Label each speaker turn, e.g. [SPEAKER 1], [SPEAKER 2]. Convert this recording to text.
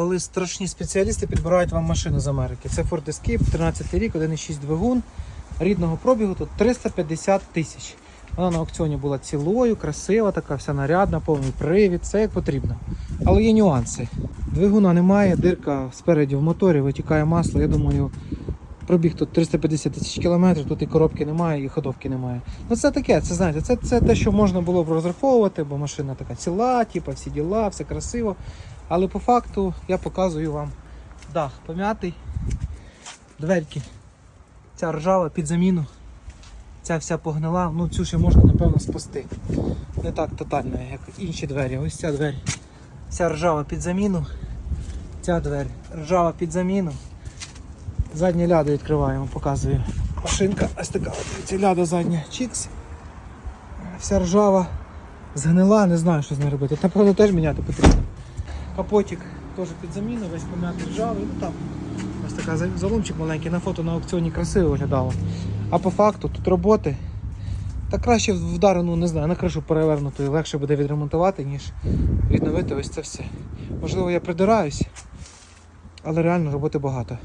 [SPEAKER 1] коли страшні спеціалісти підбирають вам машину з Америки. Це Ford Escape, 13 рік, 1,6 двигун рідного пробігу тут 350 тисяч. Вона на аукціоні була цілою, красива, така вся нарядна, повний привід, все як потрібно. Але є нюанси. Двигуна немає, дирка спереді в моторі, витікає масло. Я думаю, пробіг тут 350 тисяч кілометрів, тут і коробки немає, і ходовки немає. Ну це таке, це знаєте, це, це те, що можна було б розраховувати, бо машина така ціла, типу, всі діла, все красиво. Але по факту я показую вам дах пом'ятий, дверки. Ця ржава під заміну. Ця вся погнила, ну цю ще можна напевно спасти. Не так тотально, як інші двері. Ось ця двері. Ця ржава під заміну. Ця двері. Ржава під заміну. Задні ляди відкриваємо, показую. Машинка ось така. Ця ляда задня чікс. Вся ржава згнила, не знаю, що з нею робити. Напевно, теж міняти потрібно. Капотик теж під заміну, весь пом'ятий ржавий. Ну там ось така заломчик маленький, на фото на аукціоні красиво виглядало. А по факту тут роботи. Та краще вдарену, не знаю, на кришу перевернутою легше буде відремонтувати, ніж відновити ось це все. Можливо, я придираюсь, але реально роботи багато.